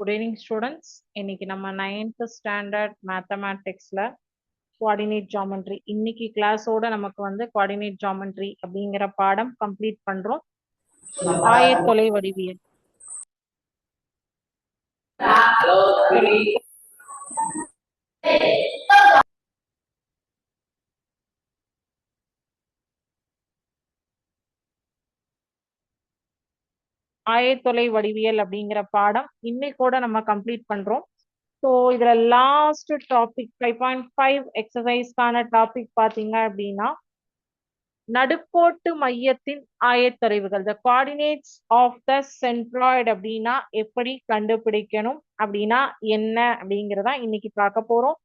Good evening students இன்னைக்கு நம்ம ninth standard மேத்தமேட்டிக்ஸ்ல குவாடினேட் ஜாமெண்ட்ரி இன்னைக்கு கிளாஸோட நமக்கு வந்து குவாடினேட் ஜாமெண்ட்ரி அப்படிங்கிற பாடம் கம்ப்ளீட் பண்றோம். ஆயத்தொலை வடிவியல். ஆயத்தொலை வடிவியல் அப்படிங்கிற பாடம் இன்னைக்கூட நம்ம கம்ப்ளீட் பண்றோம். ஸோ இதுல last topic five point five எக்ஸசைஸ்க்கான topic பாத்தீங்க அப்படின்னா நடுக்கோட்டு மையத்தின் ஆயத்தொலைவுகள் the coordinates of the centroid அப்படின்னா எப்படி கண்டுபிடிக்கணும் அப்படின்னா என்ன அப்படிங்கிறதா இன்னைக்கு பார்க்க போறோம்.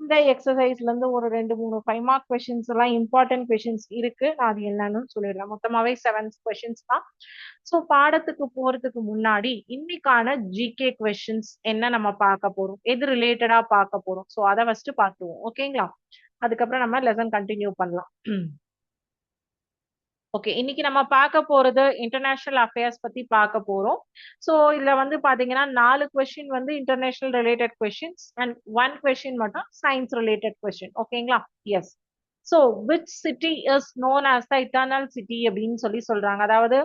இந்த எக்ஸசைஸ்ல இருந்து ஒரு ரெண்டு மூணு ஃபைவ் மார்க் கொஷின்ஸ் எல்லாம் இம்பார்ட்டன்ட் கொஷின்ஸ் இருக்கு. நான் அது என்னன்னு சொல்லிடுறேன். மொத்தமாவே செவன் கொஷின்ஸ் தான். ஸோ பாடத்துக்கு போறதுக்கு முன்னாடி இன்னைக்கான ஜிகே கொஷின்ஸ் என்ன நம்ம பார்க்க போறோம்? எது ரிலேட்டடா பார்க்க போறோம்? ஸோ அதை ஃபர்ஸ்ட் பார்த்துவோம் ஓகேங்களா அதுக்கப்புறம் நம்ம லெசன் கண்டினியூ பண்ணலாம். ஓகே இன்னைக்கு நம்ம பார்க்க போறது இன்டர்நேஷனல் அஃபேர்ஸ் பத்தி பார்க்க போறோம். ஸோ இதுல வந்து பாத்தீங்கன்னா நாலு கொஸ்டின் வந்து international related questions and one question மட்டும் சயின்ஸ் ரிலேட்டட் கொஸ்டின் ஓகேங்களா yes so which city is known as the eternal city அப்படின்னு சொல்லி சொல்றாங்க. அதாவது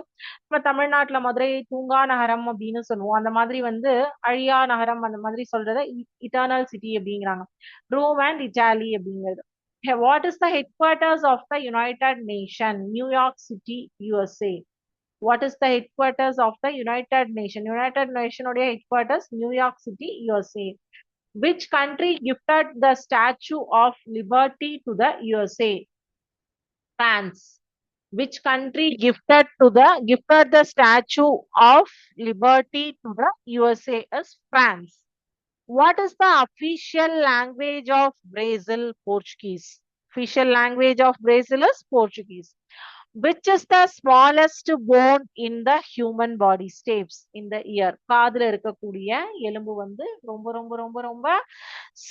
இப்ப தமிழ்நாட்டுல மதுரை தூங்கா நகரம் அப்படின்னு சொல்லுவோம். அந்த மாதிரி வந்து அழியா நகரம் அந்த மாதிரி சொல்றத இட்டர்னல் சிட்டி அப்படிங்கிறாங்க. ரோம் அண்ட் இட்டாலி அப்படிங்கிறது. what is the headquarters of the United Nation? New York City, USA. What is the headquarters of the United Nation? United Nation headquarters, New York City, USA. Which country gifted the Statue of Liberty to the USA? France. Which country gifted to the gifted the Statue of Liberty to the USA is France. What is the official language of Brazil? Portuguese. Official language of Brazil is Portuguese. Which is the smallest bone in the human body? Stapes in the ear. காதுல இருக்கக்கூடிய எலும்பு வந்து ரொம்ப ரொம்ப ரொம்ப ரொம்ப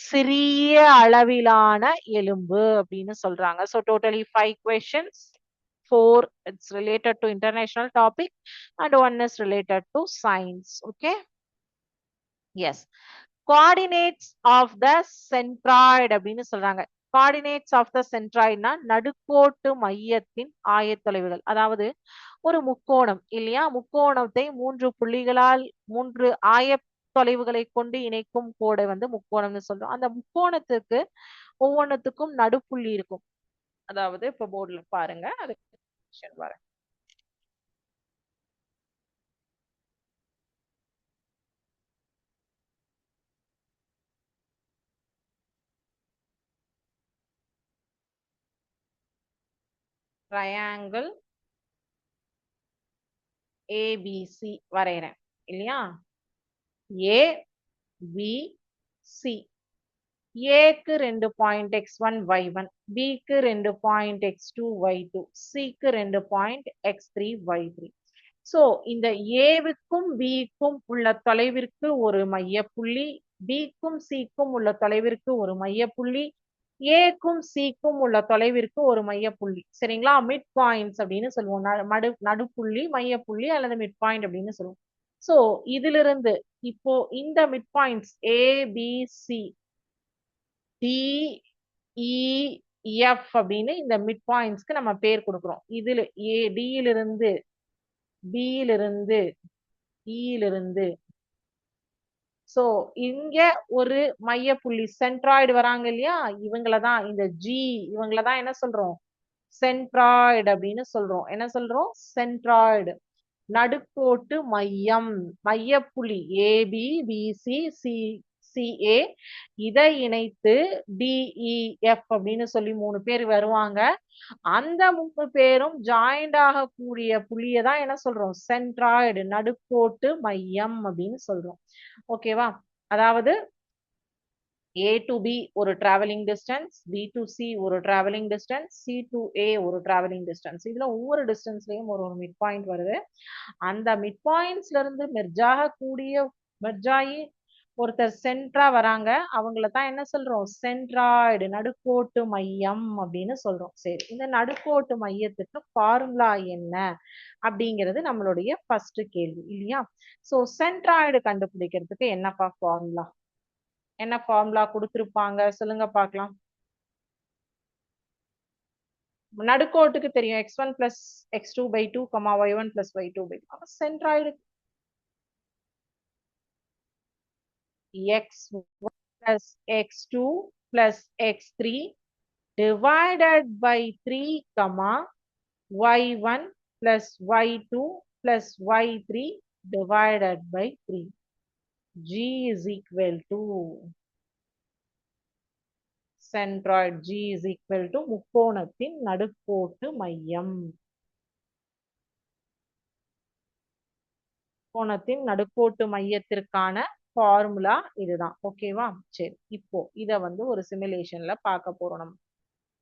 சிறிய அளவிலான எலும்பு அப்படின்னு சொல்றாங்க so totally five questions four it's related to international topic and one is related to science okay yes coordinates of the centroid அப்படின்னு சொல்றாங்க. கோஆர்டினேட்ஸ் ஆஃப் த சென்ட்ராய்ட்னா நடுக்கோட்டு மையத்தின் ஆயத்தொலைவுகள். அதாவது ஒரு முக்கோணம் இல்லையா? முக்கோணத்தை மூன்று புள்ளிகளால் மூன்று ஆய தொலைவுகளை கொண்டு இணைக்கும் கோடை வந்து முக்கோணம்னு சொல்றோம். அந்த முக்கோணத்துக்கு ஒவ்வொன்றுத்துக்கும் நடுப்புள்ளி இருக்கும். அதாவது இப்ப போர்டுல பாருங்க. அது பாருங்க. ட்ரையாங்கிள் ஏபிசி வரைகிறேன். இல்லையா? ஏ பி சி ஏக்கு ரெண்டு point X one Y one பிக்கு ரெண்டு point X two Y two சிக்கு ரெண்டு point X three Y three so இந்த ஏவுக்கும் பிக்கும் உள்ள தொலைவிற்கு ஒரு மையப்புள்ளி பிக்கும் சிக்கும் உள்ள தொலைவிற்கு ஒரு மையப்புள்ளி ஏக்கும் சிக்கும் உள்ள தொலைவிற்கு ஒரு மையப்புள்ளி. சரிங்களா? மிட் பாயிண்ட்ஸ் அப்படின்னு சொல்லுவோம். நடு நடுப்புள்ளி மையப்புள்ளி அல்லது மிட் பாயிண்ட் அப்படின்னு சொல்லுவோம். ஸோ இதிலிருந்து இப்போ இந்த மிட் பாயிண்ட்ஸ் ஏபிசி டிஇஎஃப் அப்படின்னு இந்த மிட் பாயிண்ட்ஸ்க்கு நம்ம பேர் கொடுக்குறோம். இதில் ஏ டியிலிருந்து பியிலிருந்து இயிலிருந்து e சோ இங்க ஒரு மையப்புள்ளி சென்ட்ராய்டு வராங்க இல்லையா? இவங்களதான் இந்த ஜி இவங்களதான் என்ன சொல்றோம்? சென்ட்ராய்டு அப்படின்னு சொல்றோம். என்ன சொல்றோம்? சென்ட்ராய்டு நடுக்கோட்டு மையம். மையப்புள்ளி ஏபி பிசி சி சிஏ இதை இணைத்து டிஇஎஃப் அப்படின்னு சொல்லி மூணு பேர் வருவாங்க. அந்த மூணு பேரும் ஜாயிண்ட் ஆகக்கூடிய புள்ளியை தான் என்ன சொல்றோம்? சென்ட்ராய்டு நடுக்கோட்டு மையம் அப்படின்னு சொல்றோம். ஓகேவா அதாவது ஏ டு பி ஒரு travelling distance B to C ஒரு travelling distance C to A ஒரு டிராவலிங் டிஸ்டன்ஸ் இதுல ஒவ்வொரு டிஸ்டன்ஸ்லயும் ஒரு ஒரு மிட் பாயிண்ட் வருது. அந்த மிட் பாயிண்ட்ஸ்ல இருந்து மெர்ஜாக கூடிய மெர்ஜ் ஒருத்தர் சென்ட்ரா வராங்க அவங்கள தான் என்ன சொல்றோம்? சென்ட்ராய்டு நடுக்கோட்டு மையம் அப்படின்னு சொல்றோம். சரி இந்த நடுக்கோட்டு மையத்துக்கு ஃபார்முலா என்ன அப்படிங்கிறது நம்மளுடைய ஃபர்ஸ்ட் கேள்வி இல்லையா? சோ சென்ட்ராய்டு கண்டுபிடிக்கிறதுக்கு என்னப்பா ஃபார்முலா என்ன ஃபார்முலா கொடுத்துருப்பாங்க? சொல்லுங்க பார்க்கலாம். நடுக்கோட்டுக்கு தெரியும் X one plus X two by two comma Y one plus Y two by two centroid x1 plus x2 plus x3 divided by 3 comma y1 plus y2 plus y3 divided by 3 g is equal to centroid g is equal to முக்கோணத்தின் நடுக்கோட்டு மையம் கோணத்தின் நடுக்கோட்டு மையத்திற்கான formula இதுதான். ஓகேவா சரி. இப்போ இத வந்து ஒரு சிமுலேஷன்ல பார்க்க போறோம் நம்ம.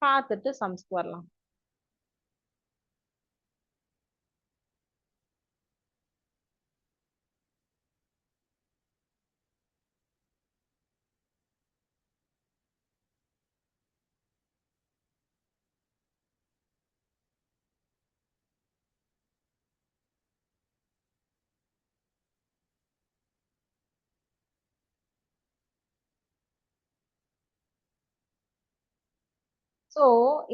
பார்த்துட்டு சம்ஸ்க்கு வரலாம். ஸோ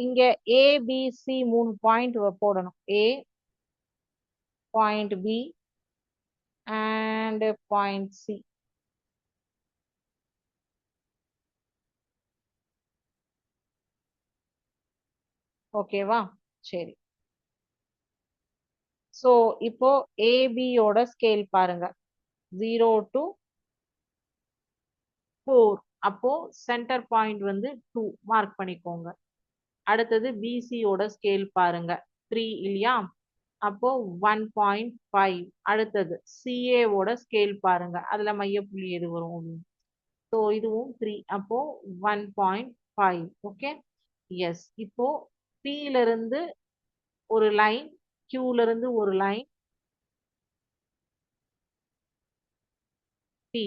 இங்க ஏபிசி மூணு பாயிண்ட் போடணும். A point B and point C ஓகேவா சரி. ஸோ இப்போ ஏபியோட ஸ்கேல் பாருங்க. ஜீரோ டு ஃபோர் அப்போ சென்டர் பாயிண்ட் வந்து டூ மார்க் பண்ணிக்கோங்க. அடுத்தது பிசியோட ஸ்கேல் பாருங்க. த்ரீ இல்லையா? அப்போ ஒன் பாயிண்ட் ஃபைவ் அடுத்தது சிஏவோட ஸ்கேல் பாருங்க. அதுல மையப்புள்ளி எது வரும்? ஸோ இதுவும் த்ரீ அப்போ one point five okay yes இப்போ பியில இருந்து ஒரு லைன் கியூல இருந்து ஒரு லைன் பி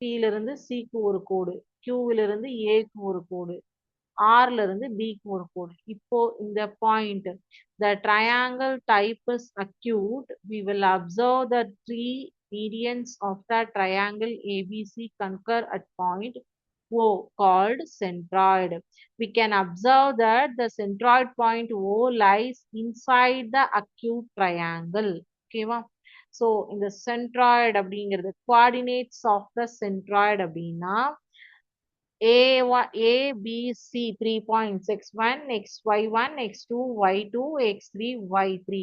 பில இருந்து சிக்கு ஒரு கோடு. கியூவிலிருந்து ஏக்கு ஒரு கோடு. ஆர்ல இருந்து பிக்கு ஒரு கோடு இப்போ இந்த point the triangle type is acute we will observe the three medians of the triangle ABC concur at point O called centroid We can observe that the centroid point O lies inside the acute triangle. ஓகேவா so இந்த centroid அப்படிங்கிறது coordinates of the centroid அப்படின்னா A ABC three points X one X Y one X two Y two X three Y three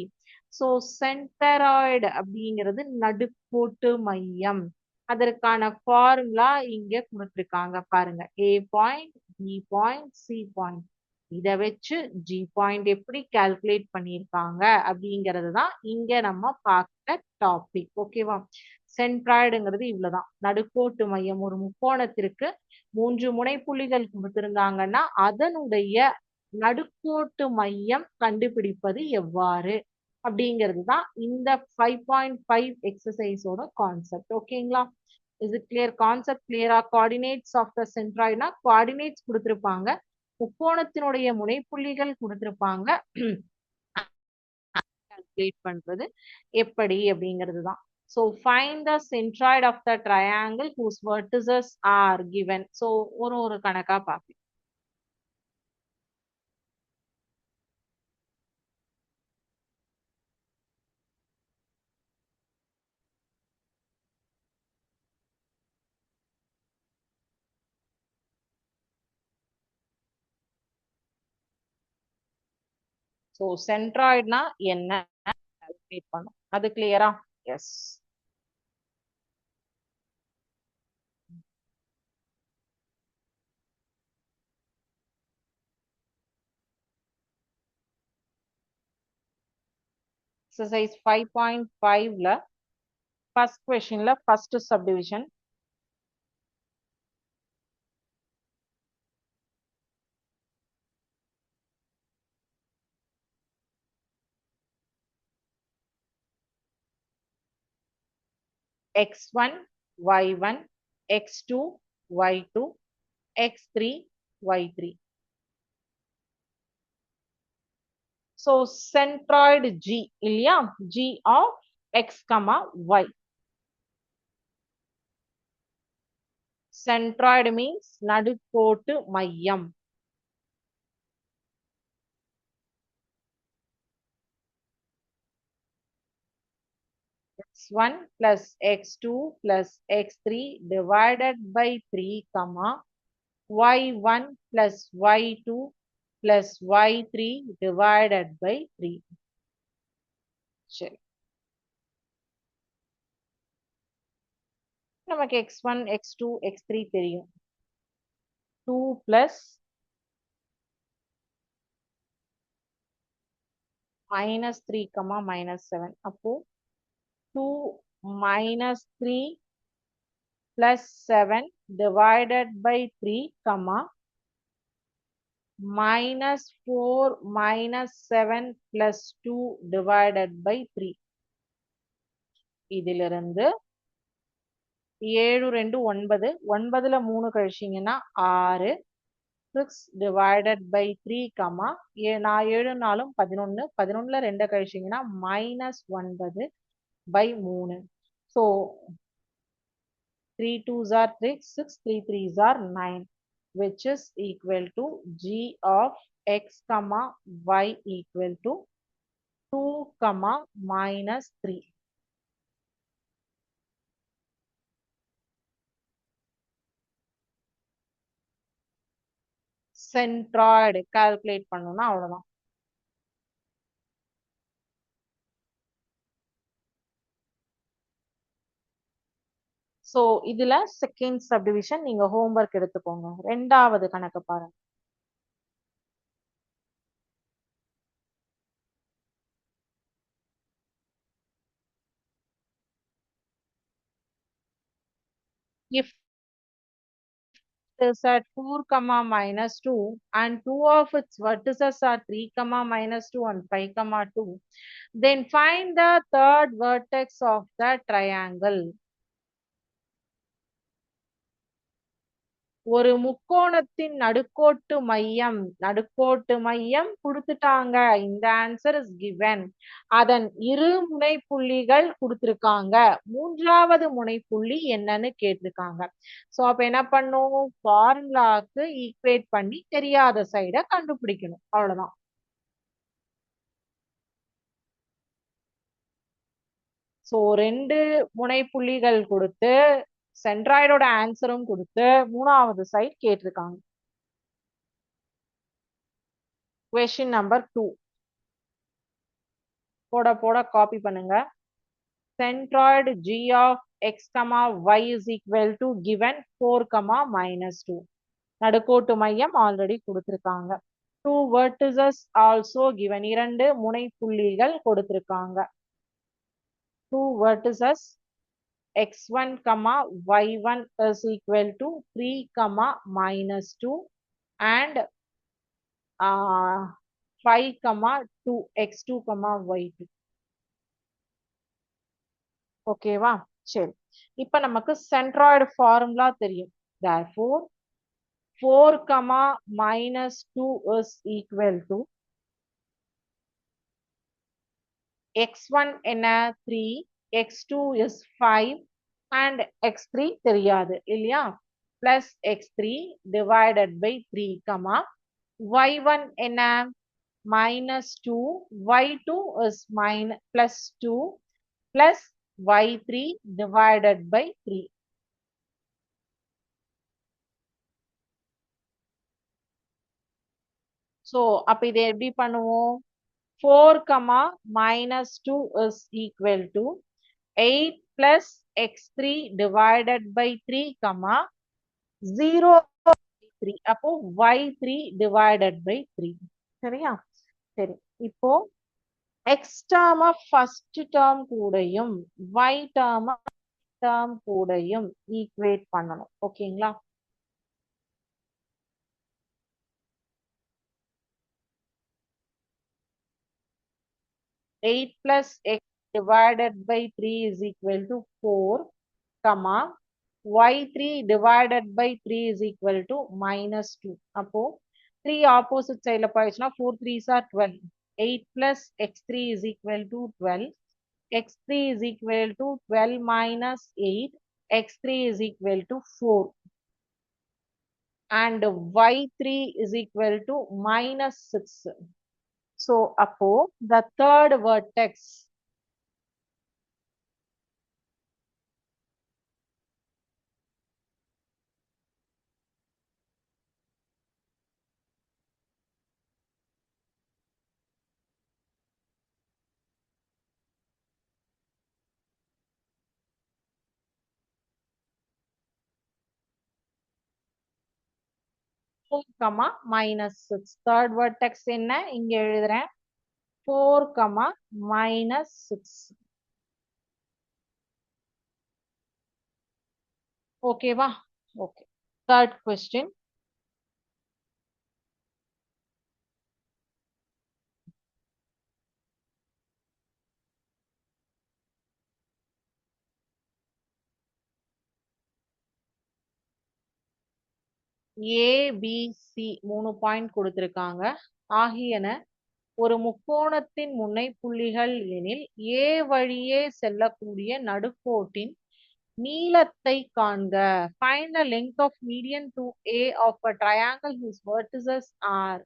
so centroid அப்படிங்கிறது நடுக்கோட்டு மையம். அதற்கான formula இங்க கொடுத்துருக்காங்க. பாருங்க. A point B point C point இதை வச்சு ஜி பாயிண்ட் எப்படி கால்குலேட் பண்ணியிருக்காங்க அப்படிங்கிறது தான் இங்க நம்ம பார்க்க டாபிக் ஓகேவா சென்ட்ராய்டுங்கிறது இவ்வளவுதான். நடுக்கோட்டு மையம் ஒரு முக்கோணத்திற்கு மூன்று முனைப்புள்ளிகள் கொடுத்திருந்தாங்கன்னா அதனுடைய நடுக்கோட்டு மையம் கண்டுபிடிப்பது எவ்வாறு? அப்படிங்கிறது தான் இந்த ஃபைவ் பாயிண்ட் ஃபைவ் எக்ஸசைஸோட கான்செப்ட் ஓகேங்களா இது கிளியர் கான்செப்ட் கிளியரா கோஆர்டினேட்ஸ் ஆஃப் த சென்ட்ராய்ட்னா கோஆர்டினேட்ஸ் கொடுத்துருப்பாங்க. முக்கோணத்தினுடைய முனைப்புள்ளிகள் கொடுத்திருப்பாங்க. கால்குலேட் பண்றது எப்படி அப்படிங்கிறது தான் so find the centroid of the triangle whose vertices are given so ஒரு ஒரு கணக்கா பார்ப்போம். ஸோ சென்ட்ராய்ட்னா என்ன? கால்குலேட் பண்ணும் அது கிளியரா எஸ் எக்ஸசைஸ் ஃபைவ் பாயிண்ட் ஃபைவ்ல first கொஷின்ல first subdivision x1, y1 x2 y2 x3 y3 so centroid g இல்லையா g of x comma y centroid means நடுக்கோட்டு மையம் x1 plus x2 plus x3 divided by 3 comma y1 plus y2 plus y3 divided by 3 சரி நமக்கு x1 x2 x3 தெரியும் 2 plus minus 3 comma minus 7 அப்போ 2 minus 3 plus 7 divided by 3 comma minus 4 minus 7 plus 2 divided by 3 இதிலிருந்து ஏழு ரெண்டு ஒன்பது. ஒன்பதுல மூணு கழிச்சிங்கன்னா ஆறு. Six divided by three comma ஏ நான் ஏழு நாளும் பதினொன்று பதினொன்னுல ரெண்டை கழிச்சிங்கன்னா மைனஸ் ஒன்பது பை மூணு. So three twos are six six three threes are nine which is equal to g of x comma y equal to 2 comma minus 3 centroid calculate பண்ணணும்னா அவ்வளவுதான் சோ இதுல செகண்ட் சப்டிவிஷன் நீங்க ஹோம்ஒர்க் எடுத்துக்கோங்க ரெண்டாவது கணக்கு பாருங்க if is at 4 comma minus 2 and two of its vertices are 3 comma minus 2 and 5 comma 2 then find the third vertex of the triangle ஒரு முக்கோணத்தின் நடுக்கோட்டு மையம் நடுக்கோட்டு மையம் கொடுத்துட்டாங்க. இந்த ஆன்சர் இஸ் கிவன் அதன் இரு முனைப்புள்ளிகள் கொடுத்துருக்காங்க. மூன்றாவது முனைப்புள்ளி என்னன்னு கேட்டிருக்காங்க. ஸோ அப்ப என்ன பண்ணும்? ஃபார்முலாக்கு ஈக்குவேட் பண்ணி தெரியாத சைட கண்டுபிடிக்கணும். அவ்வளவுதான். ஸோ ரெண்டு முனைப்புள்ளிகள் கொடுத்து சென்ட்ராய்டோட ஆன்சரும் கொடுத்து மூணாவது சைட் கேட்டிருக்காங்க. கொஸ்டின் நம்பர் டூ போட போட காப்பி பண்ணுங்க. Centroid G of x comma y is equal to given four comma minus two நடுக்கோட்டு மையம் ஆல்ரெடி கொடுத்துருக்காங்க. டூ வெர்டிசஸ் ஆல்சோ கிவன் இரண்டு முனை புள்ளிகள் கொடுத்திருக்காங்க. Two vertices x1 comma y1 is equal to 3 comma minus 2 and uh, 5 comma 2 x2 comma y2 ஓகேவா சரி இப்ப நமக்கு சென்ட்ராய்டு ஃபார்முலா தெரியும் therefore 4 comma minus 2 is equal to x1 என்ன 3 x2 is 5 and x3 தெரியாது இல்லையா plus x3 divided by 3 comma y1 என்ன minus 2 y2 is minus plus 2 plus y3 divided by 3 so அப்ப இதை எப்படி பண்ணுவோம் 4 comma minus 2 is equal to 8 plus x3 divided by 3 comma 0 3 அப்போ y3 divided by 3 சரியா? சரி. இப்போ x term first term கூடையும் y term டேர்ம் கூடயும் ஈக்குவேட் பண்ணணும். ஓகேங்களா? Eight plus x divided by 3 is equal to 4 comma y3 divided by 3 is equal to minus 2 அப்போ 3 opposite sideல போயிடுச்சுன்னா 4 3s are 12 8 plus x3 is equal to 12 x3 is equal to 12 minus 8 x3 is equal to 4 and y3 is equal to minus 6 so அப்போ the third vertex four comma minus six third vertex என்ன? இங்க எழுதுறேன். Four comma minus six ஓகேவா okay third question ABC மூணு point கொடுத்துருக்காங்க. ஆகியன ஒரு முக்கோணத்தின் முனை புள்ளிகள் எனில் ஏ வழியே செல்லக்கூடிய நடுக்கோட்டின் நீளத்தை காண்க. Find the length of median to A of a triangle his vertices are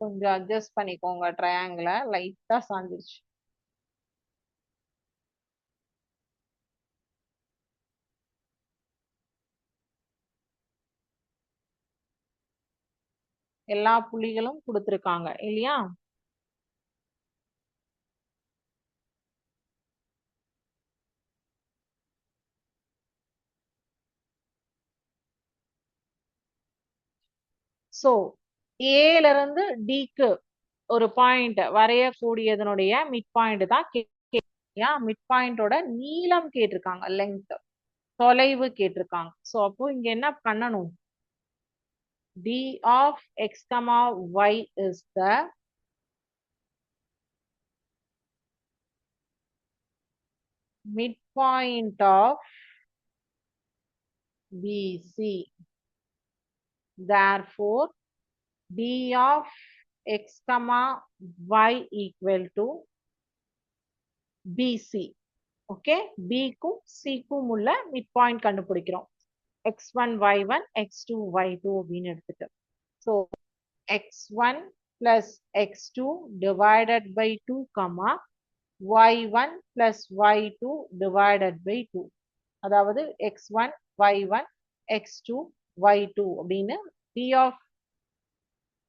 கொஞ்சம் அட்ஜஸ்ட் பண்ணிக்கோங்க ட்ரையாங்கிளை லைட்டாக சாஞ்சிருச்சு. எல்லா புள்ளிகளும் கொடுத்துருக்காங்க இல்லையா? ஸோ ஏல இருந்து டிக்கு ஒரு பாயிண்ட் வரையக்கூடியதனுடைய மிட் பாயிண்ட் தான் மிட் பாயிண்டோட நீளம் கேட்டிருக்காங்க லெங்த் தொலைவு கேட்டிருக்காங்க. ஸோ அப்போ இங்க என்ன பண்ணணும்? D of x comma y is the midpoint of BC. Therefore, d of x comma y equal to BC. Okay பிக்கும் சிக்கும் உள்ள மிட் பாயிண்ட் கண்டுபிடிக்கிறோம். X one y one x two y two அப்படின்னு எடுத்துட்டு so x one plus x two divided by two comma y one plus y two divided by two அதாவது x one y one x two y two அப்படின்னு B of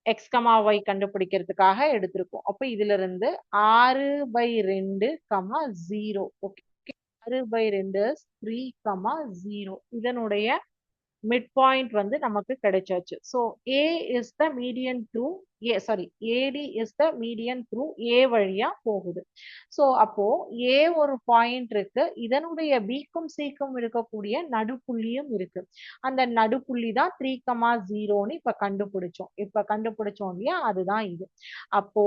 x comma y கண்டுபிடிக்கிறதுக்காக எடுத்திருக்கோம். அப்போ இதுல இருந்து ஆறு by ரெண்டு comma zero okay ஆறு by ரெண்டு த்ரீ கமா ஜீரோ இதனுடைய மிட் பாயிண்ட் வந்து நமக்கு கிடைச்சாச்சு. So A is the median through A sorry AD is the median through A வழியா போகுது. ஸோ அப்போ ஏ ஒரு பாயிண்ட் இருக்கு. இதனுடைய பிக்கும் சிக்கும் இருக்கக்கூடிய நடுப்புள்ளியும் இருக்கு. அந்த நடுப்புள்ளி தான் த்ரீ கமா ஜீரோன்னு இப்ப கண்டுபிடிச்சோம். இப்ப கண்டுபிடிச்சோம் இல்லையா? அதுதான் இது. அப்போ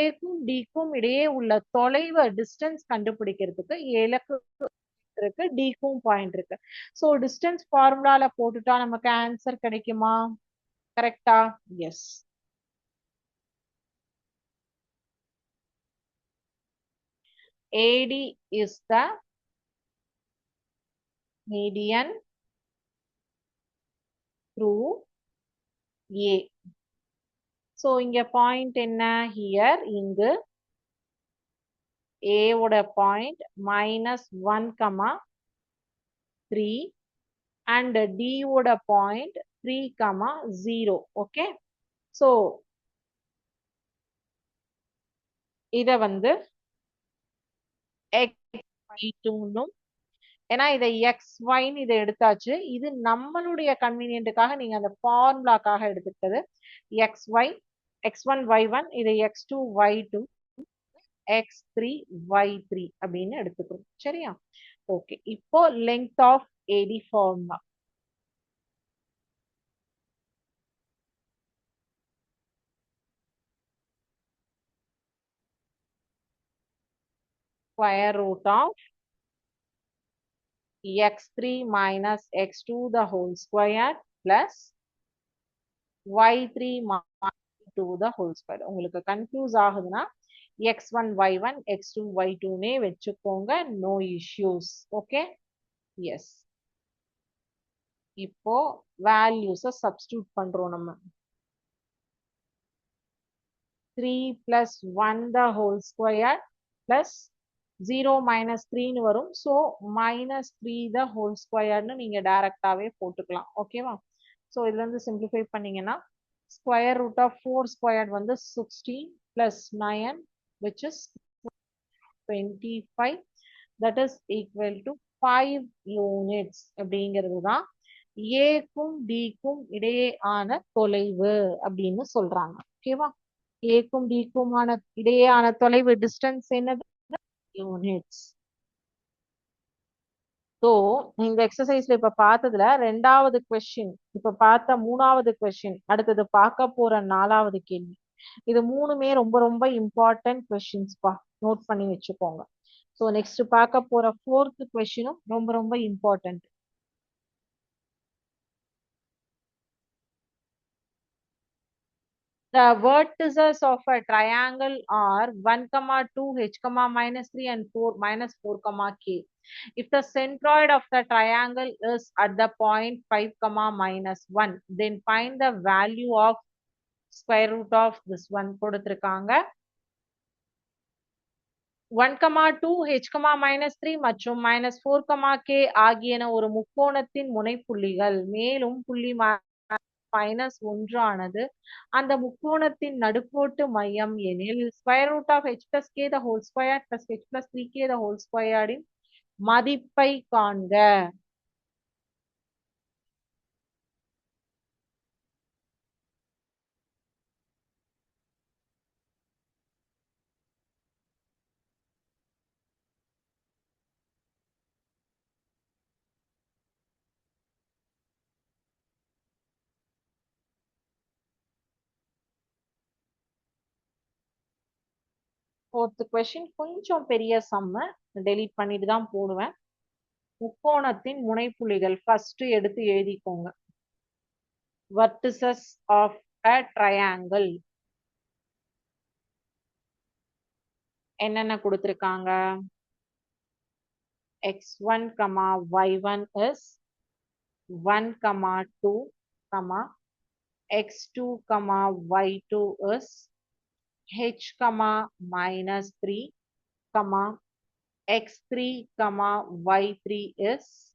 ஏக்கும் டிக்கும் இடையே உள்ள தொலைவு டிஸ்டன்ஸ் கண்டுபிடிக்கிறதுக்கு ஏலக்கு இருக்கு. டிக்கும் பாயிண்ட் இருக்கு. ஸோ டிஸ்டன்ஸ் ஃபார்முலால போட்டுட்டா நமக்கு ஆன்சர் கிடைக்குமா? கரெக்டா yes AD is the median through A. So இங்க பாயிண்ட் என்ன? ஹியர் இங்கு. A ஓட point minus one comma three and டியோட point three comma zero okay so இத வந்து எக்ஸ் ஏன்னா இதை எக்ஸ் ஒய்ன்னு இதை எடுத்தாச்சு. இது நம்மளுடைய கன்வீனியன்ட்டுக்காக நீங்க அந்த ஃபார்முலாக்காக எடுத்துக்கிட்டது. X y x one y one இதை x two y two x three y three அப்படின்னு எடுத்துக்கிறோம் சரியா? ஓகே இப்போ length of AD formula square root of x3 minus x2 the whole square plus y3 minus 2 the whole square. உங்களுக்கு confuse ஆகுதுன்னா x1 y1 x2 y2 நே வச்சுக்கோங்க. No issues okay yes இப்போ வேல்யூஸை சப்ஸ்டியூட் பண்றோம் நம்ம. Three plus one the whole square plus zero minus த்ரீன்னு வரும். So minus three the whole ஸ்கொயர்னு நீங்கள் டைரக்டாகவே போட்டுக்கலாம். ஓகேவா ஸோ இதுலேருந்து சிம்பிளிஃபை பண்ணீங்கன்னா square root of four square வந்து sixteen plus nine which is twenty five that is equal to five units அப்படிங்கிறது தான் ஏக்கும் டிக்கும் இடையேயான தொலைவு அப்படின்னு சொல்றாங்க. ஓகேவா ஏக்கும் டிக்கும் ஆன இடையேயான தொலைவு டிஸ்டன்ஸ் என்னது? யூனிட்ஸ் ஸோ இந்த எக்ஸசைஸ்ல இப்ப பார்த்ததுல ரெண்டாவது கொஸ்டின் இப்ப பார்த்த மூணாவது கொஸ்டின் அடுத்தது பார்க்க போற நாலாவது கேள்வி. இது மூணுமே ரொம்ப ரொம்ப இம்பார்ட்டன்ட் கொஸ்டின்ஸ்பா நோட் பண்ணி வச்சுக்கோங்க. ஸோ நெக்ஸ்ட் பார்க்க போற ஃபோர்த் கொஸ்டினும் ரொம்ப ரொம்ப important The vertices of a triangle are 1, comma 2, h, comma minus 3 and 4, minus 4, comma k. If the centroid of the triangle is at the point 5, comma minus 1, then find the value of square root of this one. கொடுத்திருக்காங்க 1, comma 2, h, comma minus 3 மற்றும் minus 4, comma k ஆகியன ஒரு முக்கோணத்தின் முனைப்புள்ளிகள் மேலும் புள்ளி minus ஒன்றானது. அந்த முக்கோணத்தின் நடுக்கோட்டு மையம் எனில் square root of h plus k the whole square plus h plus three k the whole ஸ்கொயரின் மதிப்பை காண்க. ஃபோர்த் கொஸ்டின் கொஞ்சம் பெரிய சம்ம டெலீட் பண்ணிட்டு தான் போடுவேன். முக்கோணத்தின் முனைப்புள்ளிகள் ஃபர்ஸ்ட் எடுத்து எழுதிக்கோங்க. வர்டிசஸ் ஆஃப் அ ட்ரையாங்கிள் என்னென்ன கொடுத்துருக்காங்க? X one comma y one is one comma two comma x two comma y two is h comma minus 3 comma x3 comma y3 is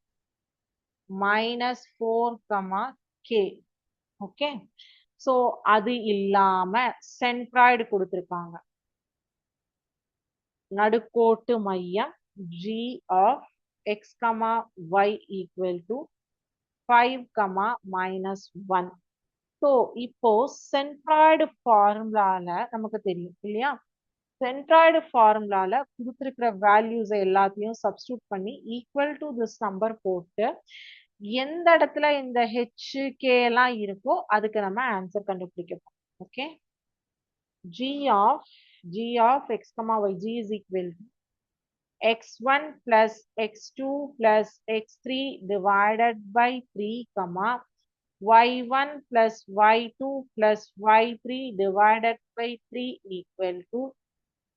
minus 4 comma k okay so அது இல்லாம centroid கொடுத்திருக்காங்க நடுக்கோட்டு மையம் g of x comma y equal to 5 comma minus 1 so இப்போ centroid ஃபார்முலால நமக்கு தெரியும் இல்லையா? Centroid ஃபார்முலால கொடுத்துருக்கிற வேல்யூஸ் எல்லாத்தையும் சப்ஸ்டியூட் பண்ணி ஈக்குவல் டு திஸ் நம்பர் போட்டு எந்த இடத்துல இந்த ஹெச் கே எல்லாம் இருக்கோ அதுக்கு நம்ம ஆன்சர் கண்டுபிடிக்கணும் okay G of G of x comma y G is equal x one plus x two plus x three y1 plus y2 plus y3 divided by 3 equal to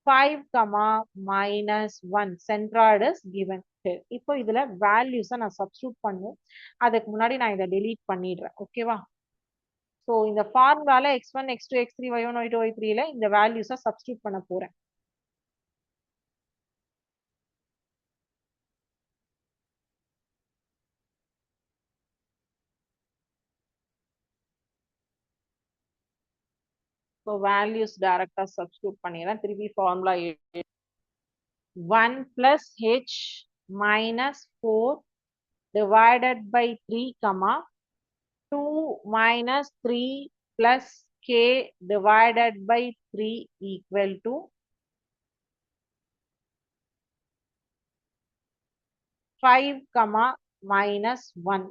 5 comma minus 1 centroid is given. Here. இப்போ இதுல values நான் substitute பண்ணும் அதுக்கு முன்னாடி நான் இதை delete பண்ணிடுறேன். ஓகேவா ஸோ இந்த ஃபார்முலால x one x two x three y one y two Y த்ரீல இந்த வேல்யூஸை சப்ஸ்டியூட் பண்ண போறேன். ஸோ வேல்யூஸ் டைரக்டா சப்ஸ்டியூட் பண்ணிடுறேன் திருப்பி formula one plus H minus four divided by 3 comma 2 minus 3 plus k divided by 3 equal to 5 comma minus 1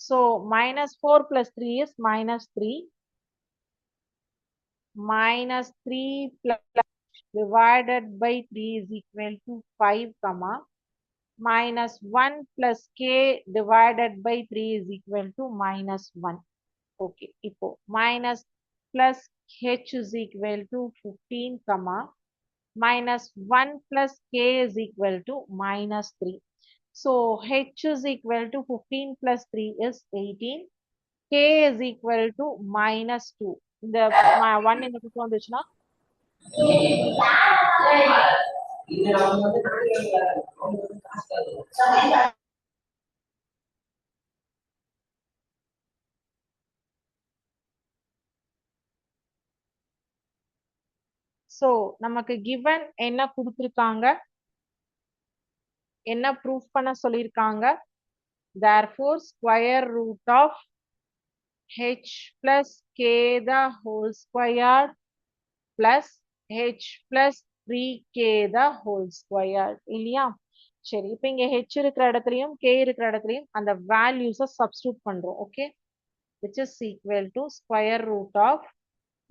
so minus 4 plus 3 is minus 3 minus 3 plus divided by 3 is equal to 5 comma minus 1 plus k divided by 3 is equal to minus 1. Okay, ipo minus plus h is equal to 15 comma minus 1 plus k is equal to minus 3. So h is equal to 15 plus 3 is 18. k is equal to minus 2. இந்த one இந்த பக்கம் வந்துச்சுன்னா? So நமக்கு given என்ன கொடுத்திருக்காங்க? என்ன proof பண்ண சொல்லியிருக்காங்க four square root of h plus k the whole squared plus h plus 3k the whole squared இல்லையா சரி இப்போ இங்க h இருக்கிற இடத்துலயும் k இருக்கிற இடத்துலயும் அந்த வேல்யூஸ சப்ஸ்டியூட் பண்றோம் okay which is equal to square root of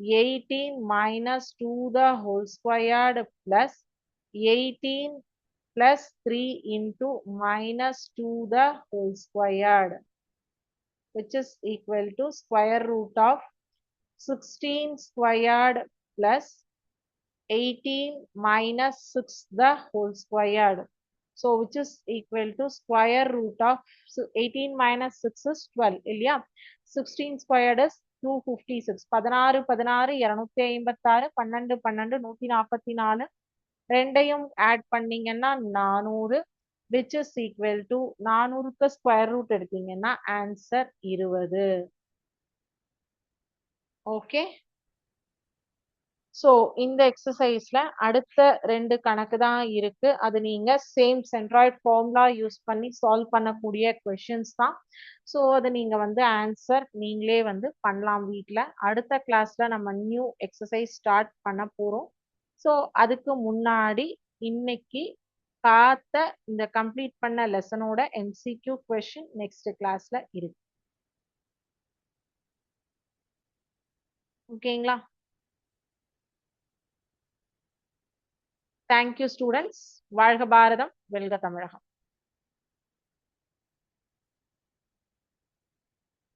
18 minus 2 the whole squared plus 18 plus 3 into minus 2 the whole squared which is equal to square root of 16 squared plus 18 minus 6 the whole squared. So which is equal to square root of so 18 minus 6 is 12 இல்லையா 16 squared is 256 பதினாறு பதினாறு இருநூத்தி ஐம்பத்தாறு பன்னெண்டு பன்னெண்டு நூத்தி நாற்பத்தி நாலு ரெண்டையும் ஆட் பண்ணீங்கன்னா நானூறு விச் இஸ் equal டு நானூறுக்கு ஸ்கொயர் ரூட் எடுத்தீங்கன்னா ஆன்சர் இருபது. ஓகே ஸோ இந்த எக்ஸசைஸ்ல அடுத்த ரெண்டு கணக்கு தான் இருக்கு. அது நீங்க சேம் சென்ட்ராய்ட் ஃபார்முலா யூஸ் பண்ணி சால்வ் பண்ணக்கூடிய கொஷின்ஸ் தான். ஸோ அது நீங்க வந்து ஆன்சர் நீங்களே வந்து பண்ணலாம் வீட்டில் அடுத்த கிளாஸ்ல நம்ம நியூ எக்ஸசைஸ் ஸ்டார்ட் பண்ண போறோம். ஸோ அதுக்கு முன்னாடி இன்னைக்கு காத்த இந்த கம்ப்ளீட் பண்ண லெசனோட எம்சிக்யூ கொஷின் நெக்ஸ்ட் கிளாஸ்ல இருக்கு. ஓகேங்களா தேங்க்யூ ஸ்டூடெண்ட்ஸ் வாழ்க பாரதம் வெல்க தமிழகம்.